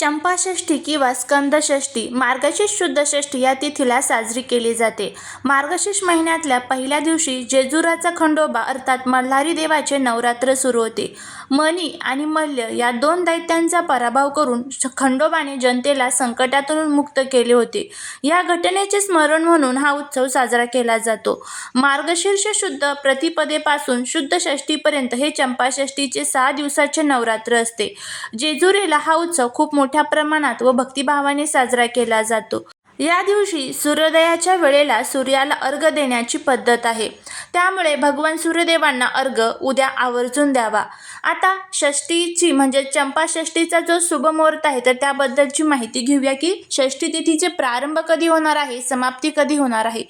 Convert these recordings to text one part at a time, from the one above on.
चंपाषष्ठी किंवा स्कंदषष्ठी मार्गशीर्ष शुद्ध षष्ठी या तिथीला साजरी केली जाते. मार्गशीर्ष महिन्यातल्या पहिल्या दिवशी जेजुराचा खंडोबा अर्थात मल्हारी देवाचे नवरात्र सुरू होते. मणी आणि मल्ल या दोन दैत्यांचा पराभव करून खंडोबाने जनतेला संकटातून मुक्त केले होते. या घटनेचे स्मरण म्हणून हा उत्सव साजरा केला जातो. मार्गशीर्ष शुद्ध प्रतिपदेपासून शुद्ध षष्ठीपर्यंत हे चंपाषष्ठीचे सहा दिवसाचे नवरात्र असते. जेजुरीला हा उत्सव खूप मोठ्या प्रमाणात व भक्तिभावाने साजरा केला जातो. या दिवशी सूर्योदयाच्या वेळेला सूर्याला अर्घ देण्याची पद्धत आहे. त्यामुळे भगवान सूर्यदेवांना अर्घ उद्या आवर्जून द्यावा. आता षष्ठीची म्हणजे चंपाषष्टीचा जो शुभ मुहूर्त आहे तर त्याबद्दलची माहिती घेऊया की षष्ठी तिथीचे प्रारंभ कधी होणार आहे, समाप्ती कधी होणार आहे.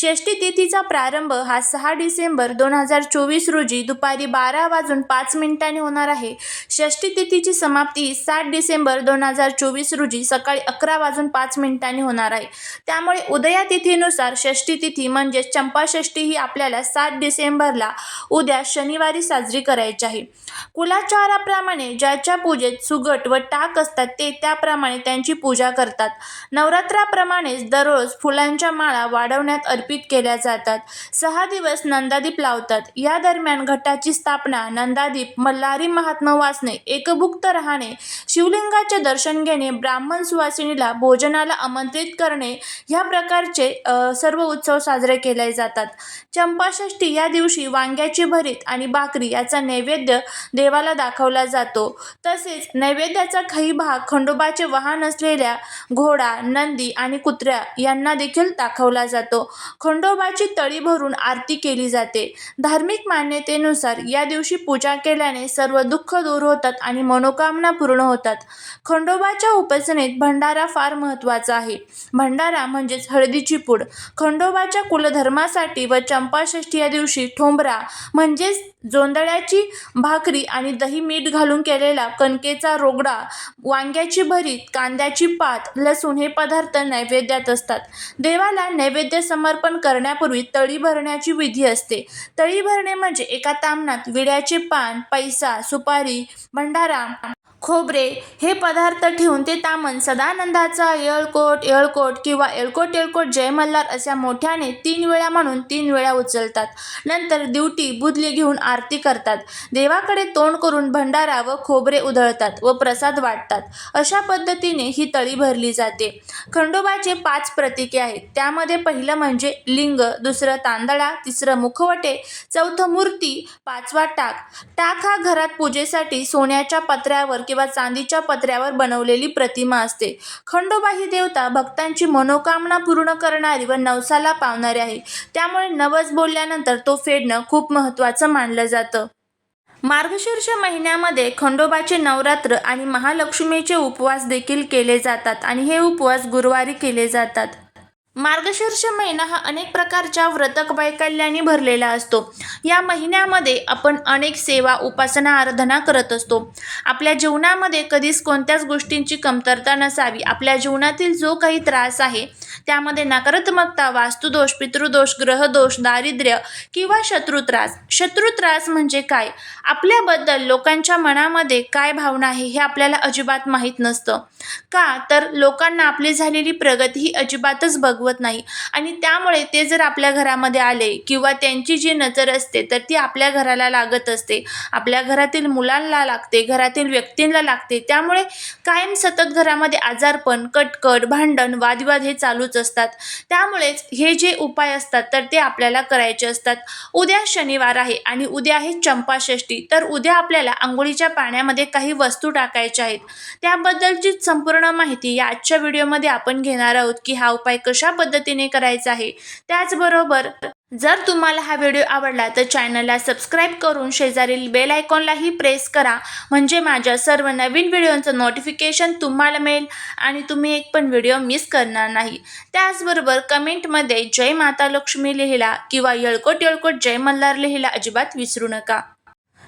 षष्ठी तिथीचा प्रारंभ हा सहा डिसेंबर दोन हजार चोवीस रोजी दुपारी बारा वाजून पाच मिनिटांनी होणार आहे. षष्ठी तिथीची समाप्ती सात डिसेंबर दोन हजार चोवीस रोजी सकाळी अकरा वाजून पाच मिनिटांनी होणार आहे. त्यामुळे उदया तिथीनुसार षष्ठी तिथी म्हणजेच चंपाषष्ठी ही आपल्याला सात डिसेंबरला उद्या शनिवारी साजरी करायची आहे. कुलाचाराप्रमाणे ज्याच्या पूजेत सुगट व टाक असतात ते त्याप्रमाणे त्यांची पूजा करतात. नवरात्राप्रमाणेच दररोज फुलांच्या माळा वाढवण्यात अर्पित केल्या जातात. सहा दिवस नंदादीप लावतात. या दरम्यान घटाची स्थापना, नंदादीप, मल्हारी महात्मा वाचणे, एकभुक्त राहणे, शिवलिंगाचे दर्शन घेणे, ब्राह्मण सुवासिनीला भोजनाला आमंत्रित करणे ह्या प्रकारचे सर्व उत्सव साजरे केले जातात. चंपाषष्ठी या दिवशी वांग्याची भरीत आणि भाकरी याचा नैवेद्य देवाला दाखवला जातो. तसेच नैवेद्याचा काही भाग खंडोबाचे वाहन असलेल्या घोडा, नंदी आणि कुत्र्या यांना देखील दाखवला जातो. खंडोबाची तळी भरून आरती केली जाते. धार्मिक मान्यतेनुसार या दिवशी पूजा केल्याने सर्व दुःख दूर होतात आणि मनोकामना पूर्ण होतात. खंडोबाच्या उपासनेत भंडारा फार महत्त्वाचा आहे. भंडारा म्हणजेच हळदीची पूड. खंडोबाच्या कुलधर्मासाठी व चंपाषष्ठी या दिवशी ठोंबरा म्हणजेच जोंदळ्याची भाकरी आणि दही मीठ घालून केलेला कणकेचा रोगडा, वांग्याची भरीत, कांद्याची पात, लसूण हे पदार्थ नैवेद्यात असतात. देवाला नैवेद्य समर्पण करण्यापूर्वी तळी भरण्याची विधी असते. तळी भरणे म्हणजे एका तामनात विड्याचे पान, पैसा, सुपारी, भंडारा, खोबरे हे पदार्थ ठेवून ते ताम्हण सदानंदाचा येळकोट येळकोट किंवा येळकोट येळकोट जय मल्हार अशा मोठ्याने तीन वेळा म्हणून तीन वेळा उचलतात. नंतर दिवटी, बुदली घेऊन आरती करतात. देवाकडे तोंड करून भंडारा व खोबरे उधळतात व प्रसाद वाटतात. अशा पद्धतीने ही तळी भरली जाते. खंडोबाचे पाच प्रतीके आहेत. त्यामध्ये पहिलं म्हणजे लिंग, दुसरं तांदळा, तिसरं मुखवटे, चौथं मूर्ती, पाचवा टाक. टाक हा घरात पूजेसाठी सोन्याच्या पत्र्यावर किंवा चांदीच्या पत्र्यावर बनवलेली प्रतिमा असते. खंडोबा ही देवता भक्तांची मनोकामना पूर्ण करणारी व नवसाला पावणारी आहे. त्यामुळे नवस बोलल्यानंतर तो फेडणं खूप महत्त्वाचं मानलं जातं. मार्गशीर्ष महिन्यामध्ये खंडोबाचे नवरात्र आणि महालक्ष्मीचे उपवास देखील केले जातात आणि हे उपवास गुरुवारी केले जातात. मार्गशीर्ष महिना हा अनेक प्रकारच्या व्रतक वैकल्यांनी भरलेला असतो. या महिन्यामध्ये आपण अनेक सेवा, उपासना, आराधना करत असतो. आपल्या जीवनामध्ये कधीच कोणत्याच गोष्टींची कमतरता नसावी. आपल्या जीवनातील जो काही त्रास आहे त्यामध्ये नकारात्मकता, वास्तुदोष, पितृदोष, ग्रहदोष, दारिद्र्य किंवा शत्रुत्रास. शत्रुत्रास म्हणजे काय? आपल्याबद्दल लोकांच्या मनामध्ये काय भावना आहे हे आपल्याला अजिबात माहीत नसतं. का तर लोकांना आपली झालेली प्रगती ही अजिबातच बघवत नाही आणि त्यामुळे ते जर आपल्या घरामध्ये आले किंवा त्यांची जी नजर असते तर ती आपल्या घराला लागत असते. आपल्या घरातील मुलांना लागते, घरातील व्यक्तींना लागते. त्यामुळे कायम सतत घरामध्ये आजारपण, कटकट, भांडण, वादविवाद हे चालूच असतात. त्यामुळेच हे जे उपाय असतात तर ते आपल्याला करायचे असतात. उद्या शनिवार आहे आणि उद्या आहे चंपाषष्ठी तर उद्या आपल्याला आंघोळीच्या पाण्यामध्ये काही वस्तू टाकायच्या आहेत. त्याबद्दलची संपूर्ण माहिती या आजच्या व्हिडिओमध्ये आपण घेणार आहोत की हा उपाय कशा पद्धतीने करायचं आहे. त्याचबरोबर जर तुम्हाला हा व्हिडिओ आवडला तर चॅनलला सबस्क्राईब करून शेजारील बेल आयकॉनलाही प्रेस करा म्हणजे माझ्या सर्व नवीन व्हिडिओंचं नोटिफिकेशन तुम्हाला मिळेल आणि तुम्ही एक पण व्हिडिओ मिस करणार नाही. त्याचबरोबर कमेंटमध्ये जय माता लक्ष्मी लिहिला किंवा यळकोट येळकोट जय मल्हार लिहिला अजिबात विसरू नका.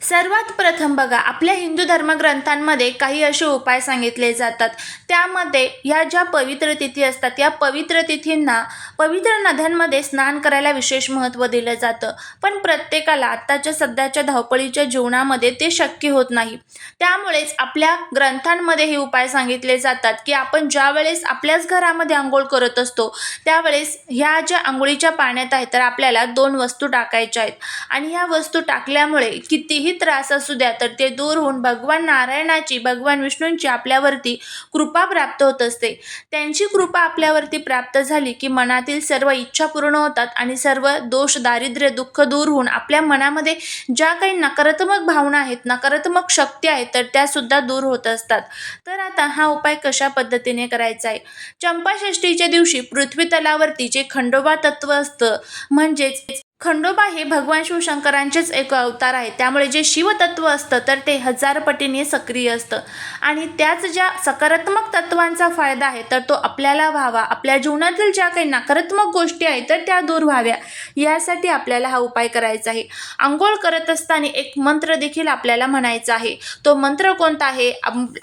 सर्वात प्रथम बघा आपल्या हिंदू धर्मग्रंथांमध्ये काही असे उपाय सांगितले जातात. त्यामध्ये ह्या ज्या पवित्र तिथी असतात या पवित्र तिथींना पवित्र नद्यांमध्ये स्नान करायला विशेष महत्त्व दिलं जातं. पण प्रत्येकाला आत्ताच्या सध्याच्या धावपळीच्या जीवनामध्ये ते शक्य होत नाही. त्यामुळेच आपल्या ग्रंथांमध्ये हे उपाय सांगितले जातात की आपण ज्या वेळेस आपल्याच घरामध्ये आंघोळ करत असतो त्यावेळेस ह्या ज्या आंघोळीच्या पाण्यात आहेत तर आपल्याला दोन वस्तू टाकायच्या आहेत. आणि ह्या वस्तू टाकल्यामुळे कितीही त्रास असू द्या तर ते दूर होऊन भगवान नारायणाची भगवान विष्णूंची आपल्यावरती कृपा प्राप्त होत असते. त्यांची कृपा आपल्यावरती प्राप्त झाली की मनातील सर्व इच्छा पूर्ण होतात आणि सर्व दोष दारिद्र्य दुःख दूर होऊन आपल्या मनामध्ये ज्या काही नकारात्मक भावना आहेत नकारात्मक शक्ती आहेत तर त्यासुद्धा दूर होत असतात. तर आता हा उपाय कशा पद्धतीने करायचा आहे? चंपाषष्ठीच्या दिवशी पृथ्वी तलावरती जे खंडोबा तत्व असतं म्हणजेच खंडोबा हे भगवान शिवशंकरांचेच एक अवतार आहे. त्यामुळे जे शिवतत्व असतं तर ते हजार पटीने सक्रिय असतं. आणि त्याच ज्या सकारात्मक तत्वांचा फायदा आहे तर तो आपल्याला व्हावा. आपल्या जीवनातील ज्या काही नकारात्मक गोष्टी आहेत तर त्या दूर व्हाव्या. यासाठी आपल्याला हा उपाय करायचा आहे. आंघोळ करत असताना एक मंत्र देखील आपल्याला म्हणायचा आहे. तो मंत्र कोणता आहे?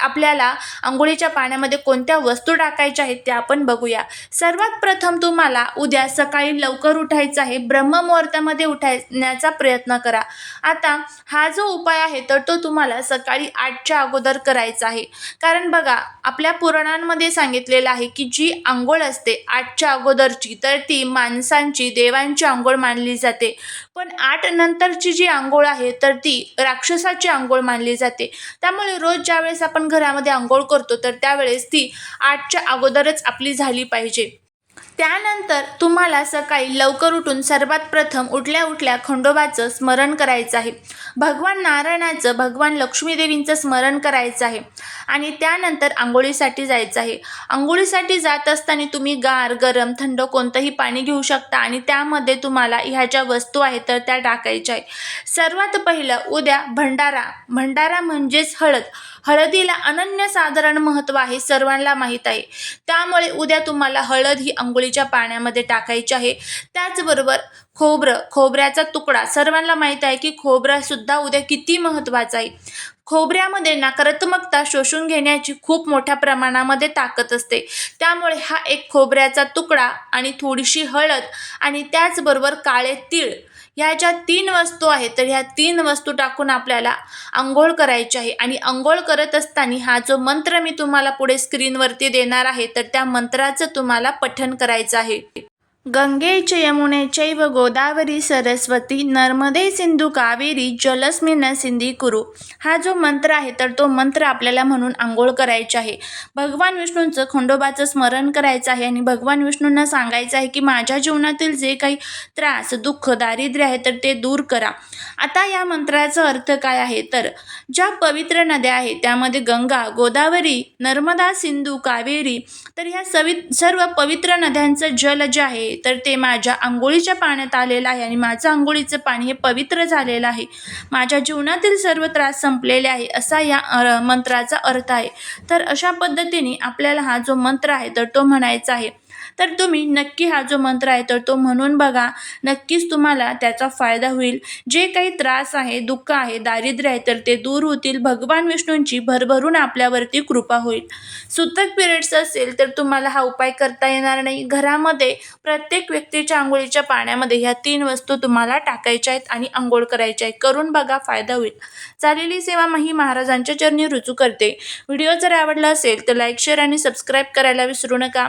आपल्याला आंघोळीच्या पाण्यामध्ये कोणत्या वस्तू टाकायच्या आहेत त्या आपण बघूया. सर्वात प्रथम तुम्हाला उद्या सकाळी लवकर उठायचं आहे. ब्रह्ममुहूर्तामध्ये उठायण्याचा प्रयत्न करा. आता हा जो उपाय आहे तर तो तुम्हाला सकाळी आठच्या अगोदर करायचा आहे. कारण बघा आपल्या पुराणांमध्ये सांगितलेलं आहे की जी आंघोळ असते आठच्या अगोदरची तर ती माणसांची देवांची आंघोळ मानली जाते. पण आठ नंतरची जी आंघोळ आहे तर ती राक्षसाची आंघोळ मानली जाते. त्यामुळे रोज ज्यावेळेस आपण घरामध्ये आंघोळ करतो तर त्यावेळेस ती आठच्या अगोदरच आपली झाली पाहिजे. त्यानंतर तुम्हाला सकाळी लवकर उठून सर्वात प्रथम उठल्या उठल्या खंडोबाचं स्मरण करायचं आहे. भगवान नारायणाचं भगवान लक्ष्मीदेवींचं स्मरण करायचं आहे. आणि त्यानंतर आंघोळीसाठी जायचं आहे. आंघोळीसाठी जात असताना तुम्ही गार गरम थंड कोणतंही पाणी घेऊ शकता आणि त्यामध्ये तुम्हाला ह्या ज्या वस्तू आहेत तर त्या टाकायच्या आहे सर्वात पहिलं उद्या भंडारा. भंडारा म्हणजेच हळद. हळदीला अनन्यसाधारण महत्त्व आहे सर्वांना माहीत आहे. त्यामुळे उद्या तुम्हाला हळद ही आंघोळीच्या पाण्यामध्ये टाकायची आहे. त्याचबरोबर खोबरं खोबऱ्याचा तुकडा. सर्वांना माहीत आहे की खोबरासुद्धा उद्या किती महत्त्वाचा आहे. खोबऱ्यामध्ये नकारात्मकता शोषून घेण्याची खूप मोठ्या प्रमाणामध्ये ताकद असते. त्यामुळे हा एक खोबऱ्याचा तुकडा आणि थोडीशी हळद आणि त्याचबरोबर काळे तीळ ह्या ज्या तीन वस्तू आहेत तर ह्या तीन वस्तू टाकून आपल्याला आंघोळ करायची आहे. आणि आंघोळ करत असताना हा जो मंत्र मी तुम्हाला पुढे स्क्रीनवरती देणार आहे तर त्या मंत्राचं तुम्हाला पठण करायचं आहे. गंगे च यमुने चैव गोदावरी सरस्वती नर्मदे सिंधू कावेरी जलस्मिन सिंधी कुरु. हा जो मंत्र आहे तर तो मंत्र आपल्याला म्हणून आंघोळ करायचा आहे. भगवान विष्णूंचं खंडोबाचं स्मरण करायचं आहे आणि भगवान विष्णूंना सांगायचं आहे की माझ्या जीवनातील जे काही त्रास दुःख दारिद्र्य आहे तर ते दूर करा. आता या मंत्राचा अर्थ काय आहे? तर ज्या पवित्र नद्या आहेत त्यामध्ये गंगा गोदावरी नर्मदा सिंधू कावेरी तर ह्या सवि सर्व पवित्र नद्यांचं जल जे आहे तर ते माझ्या आंघोळीच्या पाण्यात आलेलं आहे आणि माझं आंघोळीचं पाणी हे पवित्र झालेलं आहे. माझ्या जीवनातील सर्व त्रास संपलेले आहे असा या मंत्राचा अर्थ आहे. तर अशा पद्धतीने आपल्याला हा जो मंत्र आहे तर तो म्हणायचा आहे तर तुम्ही नक्की हा जो मंत्र आहे तर तो म्हणून बघा. नक्कीच तुम्हाला त्याचा फायदा होईल. जे काही त्रास आहे दुःख आहे दारिद्र्य आहे तर ते दूर होतील. भगवान विष्णूंची भरभरून आपल्यावरती कृपा होईल. सुतक पिरियड्स असेल तर तुम्हाला हा उपाय करता येणार नाही. घरामध्ये प्रत्येक व्यक्तीच्या आंघोळीच्या पाण्यामध्ये ह्या तीन वस्तू तुम्हाला टाकायच्या आहेत आणि आंघोळ करायच्या आहेत. करून बघा फायदा होईल. चालेली सेवा मही महाराजांच्या चरणी रुजू करते. व्हिडिओ जर आवडला असेल तर लाईक शेअर आणि सबस्क्राईब करायला विसरू नका.